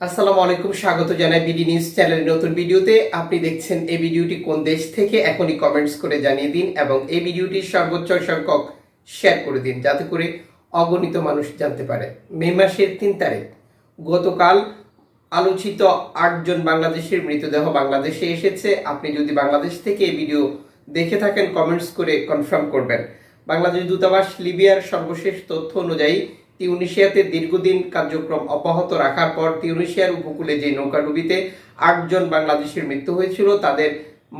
আসসালামু আলাইকুম, স্বাগত জানাই বিডি নিউজ চ্যানেলের নতুন ভিডিওতে। আপনি দেখছেন এই ভিডিওটি কোন দেশ থেকে, এখনই কমেন্টস করে জানিয়ে দিন এবং এই ভিডিওটি সর্বোচ্চ সংখ্যক শেয়ার করে দিন, যাতে করে অগণিত মানুষ জানতে পারে। মে মাসের তিন তারিখ, গতকাল আলোচিত আটজন বাংলাদেশের মৃতদেহ বাংলাদেশে এসেছে। আপনি যদি বাংলাদেশ থেকে এই ভিডিও দেখে থাকেন কমেন্টস করে কনফার্ম করবেন। বাংলাদেশ দূতাবাস লিবিয়ার সর্বশেষ তথ্য অনুযায়ী তিউনিশিয়াতে দীর্ঘদিন কার্যক্রম অব্যাহত রাখার পর তিউনিশিয়ার উপকূলে যে নৌকাডুবিতে আটজন বাংলাদেশের মৃত্যু হয়েছিল, তাদের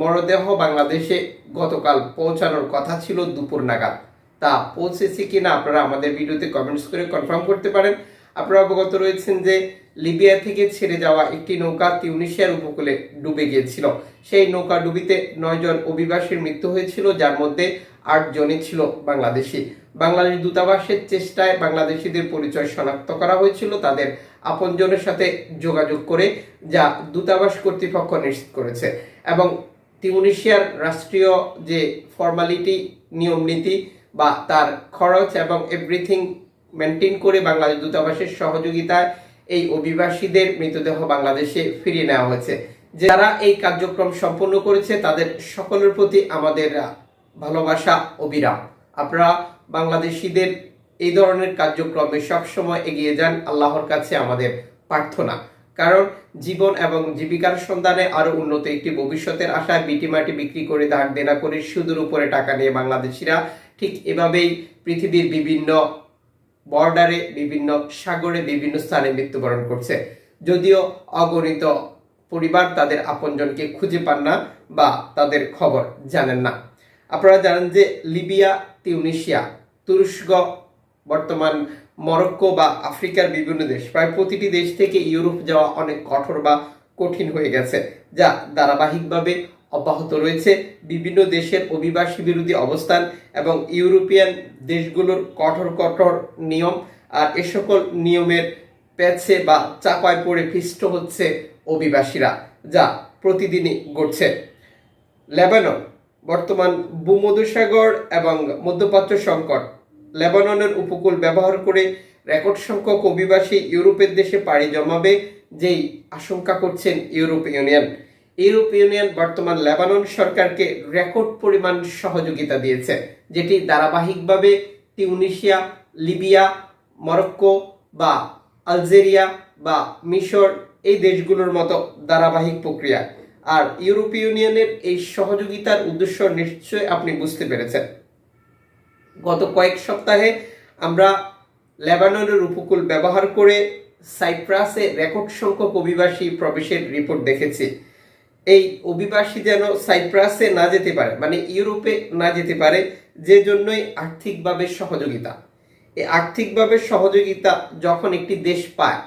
মরদেহ বাংলাদেশে গতকাল পৌঁছানোর কথা ছিল দুপুর নাগাদ। তা পৌঁছেছে কিনা আপনারা আমাদের ভিডিওতে কমেন্টস করে কনফার্ম করতে পারেন। আপনারা অবগত রয়েছেন যে লিবিয়া থেকে ছেড়ে যাওয়া একটি নৌকা তিউনিশিয়ার উপকূলে ডুবে গিয়েছিল। সেই নৌকা ডুবিতে নয়জন অভিবাসীর মৃত্যু হয়েছিল, যার মধ্যে আট জনই ছিল বাংলাদেশি। বাংলাদেশ দূতাবাসের চেষ্টায় বাংলাদেশিদের পরিচয় শনাক্ত করা হয়েছিল তাদের আপনজনের সাথে যোগাযোগ করে, যা দূতাবাস কর্তৃপক্ষ নিশ্চিত করেছে। এবং তিউনিশিয়ার রাষ্ট্রীয় যে ফর্মালিটি, নিয়ম নীতি বা তার খরচ এবং এভরিথিং মেনটেন করে বাংলাদেশ দূতাবাসের সহযোগিতায় এই অভিবাসীদের মৃতদেহ বাংলাদেশে ফিরিয়ে নেওয়া হয়েছে। যারা এই কার্যক্রম সম্পন্ন করেছে, তাদের সকলের প্রতি আমাদের ভালোবাসা অবিরাম আপনারা বাংলাদেশিদের এই ধরনের কার্যক্রমে সবসময় এগিয়ে যান, আল্লাহর কাছে আমাদের প্রার্থনা। কারণ জীবন এবং জীবিকার সন্ধানে আরও উন্নত একটি ভবিষ্যতের আশায় বিটিমাটি বিক্রি করে ধার দেনা করে সুদের উপরে টাকা নিয়ে বাংলাদেশিরা ঠিক এভাবেই পৃথিবীর বিভিন্ন বর্ডারে বিভিন্ন সাগরে বিভিন্ন স্থানে মৃত্যুবরণ করছে। যদিও অগণিত পরিবার তাদের আপনজনকে খুঁজে পান না বা তাদের খবর জানেন না। আপনারা জানেন যে লিবিয়া, তিউনিশিয়া, তুরস্ক, বর্তমান মরক্কো বা আফ্রিকার বিভিন্ন দেশ, প্রায় প্রতিটি দেশ থেকে ইউরোপ যাওয়া অনেক কঠোর বা কঠিন হয়ে গেছে, যা ধারাবাহিকভাবে অব্যাহত রয়েছে। বিভিন্ন দেশের অভিবাসী বিরোধী অবস্থান এবং ইউরোপিয়ান দেশগুলোর কঠোর কঠোর নিয়ম আর এ সকল নিয়মের পেছে বা চাপায় পড়ে পিষ্ট হচ্ছে অভিবাসীরা, যা প্রতিদিনই ঘটছে। লেবানন, বর্তমান ভূমধ্যসাগর এবং মধ্যপ্রাচ্য সংকট। লেবাননের উপকূল ব্যবহার করে রেকর্ড সংখ্যক অভিবাসী ইউরোপের দেশে পাড়ি জমাবে, যেই আশঙ্কা করছেন ইউরোপ ইউনিয়ন। ইউরোপ ইউনিয়ন বর্তমান লেবানন সরকারকে রেকর্ড পরিমাণ সহযোগিতা দিয়েছে, যেটি ধারাবাহিকভাবে তিউনিশিয়া লিবিয়া, মরক্কো বা আলজেরিয়া বা মিশর এই দেশগুলোর মতো ধারাবাহিক প্রক্রিয়া। আর ইউরোপ ইউনিয়নের এই সহযোগিতার উদ্দেশ্য নিশ্চয় আপনি বুঝতে পেরেছেন। গত কয়েক সপ্তাহে আমরা লেবাননের উপকূল ব্যবহার করে সাইপ্রাসে রেকর্ড সংখ্যক অভিবাসী প্রবেশের রিপোর্ট দেখেছি। এই অভিবাসী যেন সাইপ্রাসে না যেতে পারে মানে ইউরোপে না যেতে পারে, যে জন্যই আর্থিকভাবে সহযোগিতা। এই আর্থিকভাবে সহযোগিতা যখন একটি দেশ পায়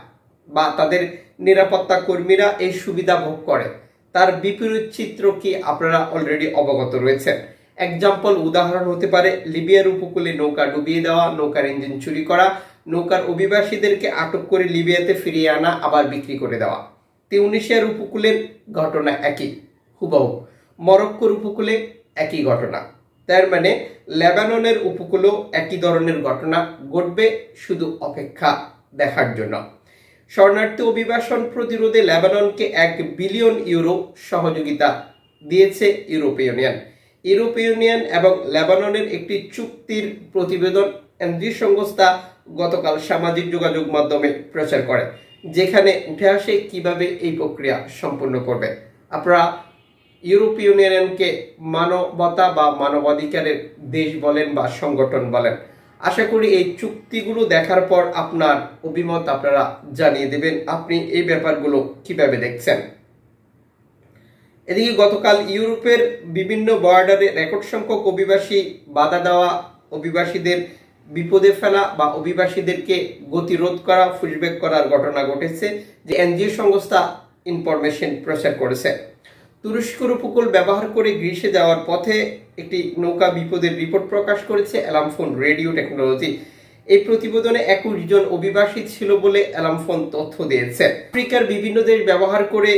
বা তাদের নিরাপত্তা কর্মীরা এই সুবিধা ভোগ করে, তার বিপরীত চিত্র কি আপনারা অলরেডি অবগত রয়েছেন? এক্সাম্পল উদাহরণ হতে পারে, লিবিয়ার উপকূলে নৌকা ডুবিয়ে দেওয়া, নৌকার ইঞ্জিন চুরি করা, নৌকার অভিবাসীদেরকে আটক করে লিবিয়াতে ফিরিয়ে আনা, আবার বিক্রি করে দেওয়া। তিউনিশিয়ার উপকূলের ঘটনা একই, হুবহু। মরক্কোর উপকূলে একই ঘটনা। তার মানে লেবাননের উপকূলেও একই ধরনের ঘটনা ঘটবে শুধু অপেক্ষা দেখার জন্য। শরণার্থী অভিবাসন প্রতিরোধে লেবাননকে এক বিলিয়ন ইউরো সহযোগিতা দিয়েছে ইউরোপ ইউনিয়ন। ইউরোপ ইউনিয়ন এবং লেবাননের একটি চুক্তির প্রতিবেদন এনজি সংস্থা গতকাল সামাজিক যোগাযোগ মাধ্যমে প্রচার করে। যেখানে উঠে আসে কীভাবে এই প্রক্রিয়া সম্পূর্ণ করবে। আপনারা ইউরোপ ইউনিয়নকে মানবতা বা মানবাধিকারের দেশ বলেন বা সংগঠন বলেন, আশা করি এই চুক্তিগুলো দেখার পর আপনার অভিমত আপনারা জানিয়ে দেবেন আপনি এই ব্যাপারগুলো কীভাবে দেখছেন। এদিকে গতকাল ইউরোপের বিভিন্ন বর্ডারে রেকর্ড সংখ্যক অভিবাসী বাধা দেওয়া অভিবাসীদের বিপদে ফেলা বা অভিবাসীদেরকে গতিরোধ করা পুশব্যাক করার ঘটনা ঘটেছে যে এনজিও সংস্থা ইনফরমেশন প্রচার করেছে। তুরস্কর উপকূল ব্যবহার করে গ্রীসে যাওয়ার পথে একটি নৌকা বিপদের রিপোর্ট প্রকাশ করেছে অ্যালামফোন রেডিও টেকনোলজি। এই প্রতিবেদনে একুশ জন অভিবাসী ছিল বলে অ্যালামফোন তথ্য দিয়েছে। আফ্রিকার বিভিন্ন দেশ ব্যবহার করে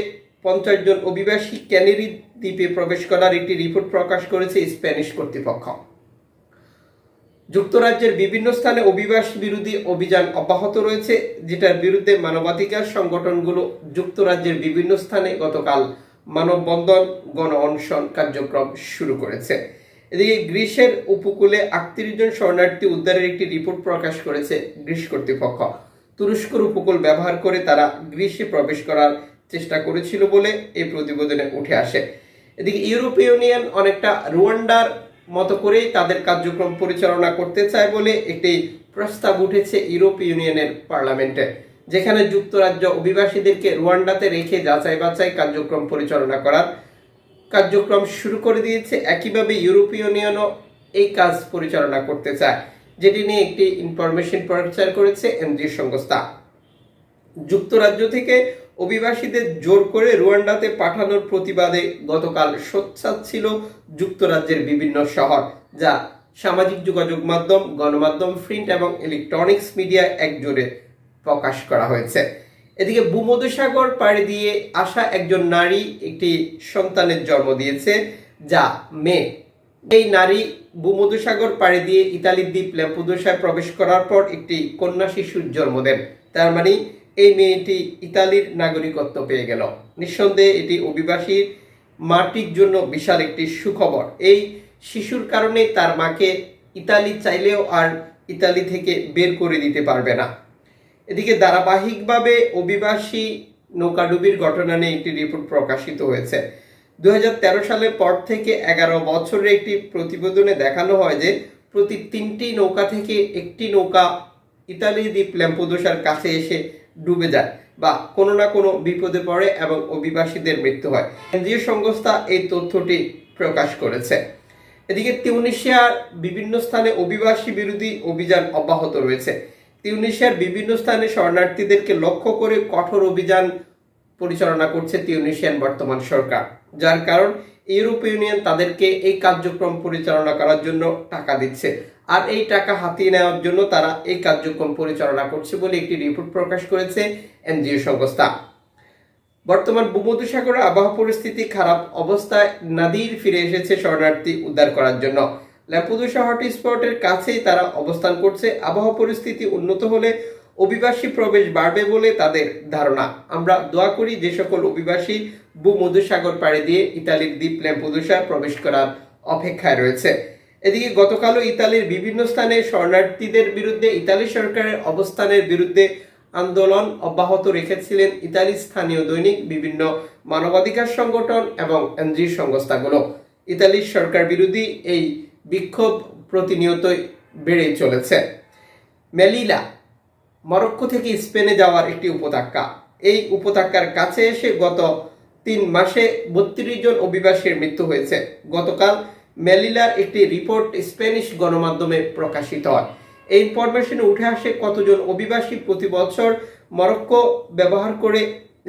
পঞ্চাশ জন অভিবাসী ক্যানেরি দ্বীপে প্রবেশ করার একটি রিপোর্ট প্রকাশ করেছে স্প্যানিশ কর্তৃপক্ষ। যুক্তরাজ্যের বিভিন্ন স্থানে অভিবাসী বিরোধী অভিযান অব্যাহত রয়েছে, যেটার বিরুদ্ধে মানবাধিকার সংগঠনগুলো যুক্তরাজ্যের বিভিন্ন স্থানে গতকাল মানববন্ধন, গণ অনশন কার্যক্রম শুরু করেছে। এদিকে গ্রিসের উপকূলে আটত্রিশ জন শরণার্থী উদ্ধারের একটি রিপোর্ট প্রকাশ করেছে গ্রিস কর্তৃপক্ষ। তুরস্কর উপকূল ব্যবহার করে তারা গ্রীষ্মে প্রবেশ করার চেষ্টা করেছিল বলে এই প্রতিবেদনে উঠে আসে। এদিকে ইউরোপীয় ইউনিয়ন অনেকটা রুয়ান্ডার মতো করেই তাদের কার্যক্রম পরিচালনা করতে চায় বলে একটি প্রস্তাব উঠেছে ইউরোপীয় ইউনিয়নের পার্লামেন্টে, যেখানে যুক্তরাজ্য অভিবাসীদেরকে রুয়ান্ডাতে রেখে যাচাই বাছাই কার্যক্রম পরিচালনা করার কার্যক্রম শুরু করে দিয়েছে। একইভাবে ইউরোপীয় ইউনিয়নও এই কাজ পরিচালনা করতে চায়, যেটি নিয়ে একটি ইনফরমেশন প্রচার করেছে এনজিও সংস্থা। যুক্তরাজ্য থেকে অভিবাসীদের জোর করে রুয়ান্ডাতে পাঠানোর প্রতিবাদে গতকাল সোচ্ছাদ ছিল যুক্তরাজ্যের বিভিন্ন শহর, যা সামাজিক যোগাযোগ মাধ্যম, গণমাধ্যম, প্রিন্ট এবং ইলেকট্রনিক্স মিডিয়া একজোরে প্রকাশ করা হয়েছে। এদিকে ভূমধ্যসাগর পাড়ি দিয়ে আসা একজন নারী একটি সন্তানের জন্ম দিয়েছে, যা মেয়ে এই নারী ভূমধ্যসাগর পাড়ি দিয়ে ইতালির দ্বীপ ল্যাম্পুদোসায় প্রবেশ করার পর একটি কন্যা শিশুর জন্ম দেন। তার মানে এই মেয়েটি ইতালির নাগরিকত্ব পেয়ে গেল। নিঃসন্দেহে এটি অভিবাসীর মাটির জন্য বিশাল একটি সুখবর। এই শিশুর কারণে তার মাকে ইতালি চাইলেও আর ইতালি থেকে বের করে দিতে পারবে না। এদিকে ধারাবাহিকভাবে অভিবাসী নৌকাডুবির ঘটনা নিয়ে একটি রিপোর্ট প্রকাশিত হয়েছে। দু হাজার তেরো সালের পর থেকে এগারো বছরের একটি প্রতিবেদনে দেখানো হয় যে, প্রতি তিনটি নৌকা থেকে একটি নৌকা ইতালি দ্বীপ ল্যাম্পোদোসার কাছে এসে ডুবে যায় বা কোনো না কোনো বিপদে পড়ে এবং অভিবাসীদের মৃত্যু হয়। কেন্দ্রীয় সংস্থা এই তথ্যটি প্রকাশ করেছে। এদিকে তিউনিশিয়ার বিভিন্ন স্থানে অভিবাসী বিরোধী অভিযান অব্যাহত রয়েছে। তিউনিশিয়ার বিভিন্ন স্থানে শরণার্থীদেরকে লক্ষ্য করে কঠোর অভিযান পরিচালনা করছে তিউনিশিয়ান বর্তমান সরকার। যার কারণ ইউরোপ ইউনিয়ন তাদেরকে এই কার্যক্রম পরিচালনা করার জন্য টাকা দিচ্ছে। আর এই টাকা হাতিয়ে নেওয়ার জন্য তারা এই কার্যক্রম পরিচালনা করছে বলে একটি রিপোর্ট প্রকাশ করেছে এনজিও সংস্থা। বর্তমান ভূমধ্যসাগরে আবহাওয়া পরিস্থিতি খারাপ অবস্থায় নাদির ফিরে এসেছে শরণার্থী উদ্ধার করার জন্য। ল্যাম্পুদোসা হটস্পটের কাছেই তারা অবস্থান করছে। আবহাওয়া পরিস্থিতি উন্নত হলে অভিবাসী প্রবেশ বাড়বে বলে তাদের ধারণা। আমরা দোয়া করি যে সকল অভিবাসী ভূমধ্যসাগর পাড়ি দিয়ে ইতালির দ্বীপ ল্যাম্পুদোসা প্রবেশ করার অপেক্ষায় রয়েছে। এদিকে গতকালও ইতালির বিভিন্ন স্থানে শরণার্থীদের বিরুদ্ধে ইতালি সরকারের অবস্থানের বিরুদ্ধে আন্দোলন অব্যাহত রেখেছিলেন ইতালির স্থানীয় দৈনিক, বিভিন্ন মানবাধিকার সংগঠন এবং এনজিও সংস্থাগুলো। ইতালির সরকার বিরোধী এই বিক্ষোভ প্রতিনিয়তই বেড়েই চলেছে। মেলিলা, মরক্কো থেকে স্পেনে যাওয়ার একটি উপত্যকা। এই উপত্যকার কাছে এসে গত তিন মাসে বত্রিশ জন অভিবাসীর মৃত্যু হয়েছে। গতকাল মেলিলার একটি রিপোর্ট স্প্যানিশ গণমাধ্যমে প্রকাশিত হয়। এই ইনফরমেশনে উঠে আসে কতজন অভিবাসী প্রতি বছর মরক্কো ব্যবহার করে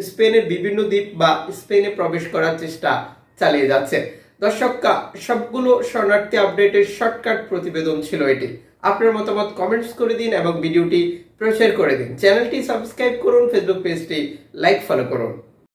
স্পেনের বিভিন্ন দ্বীপ বা স্পেনে প্রবেশ করার চেষ্টা চালিয়ে যাচ্ছে। দর্শকরা সবগুলো শরণার্থী আপডেটের শর্টকাট প্রতিবেদন ছিল এটি। আপনার মতামত কমেন্টস করে দিন এবং ভিডিওটি প্রচার করে দিন। চ্যানেলটি সাবস্ক্রাইব করুন ফেসবুক পেজটি লাইক ফলো করুন।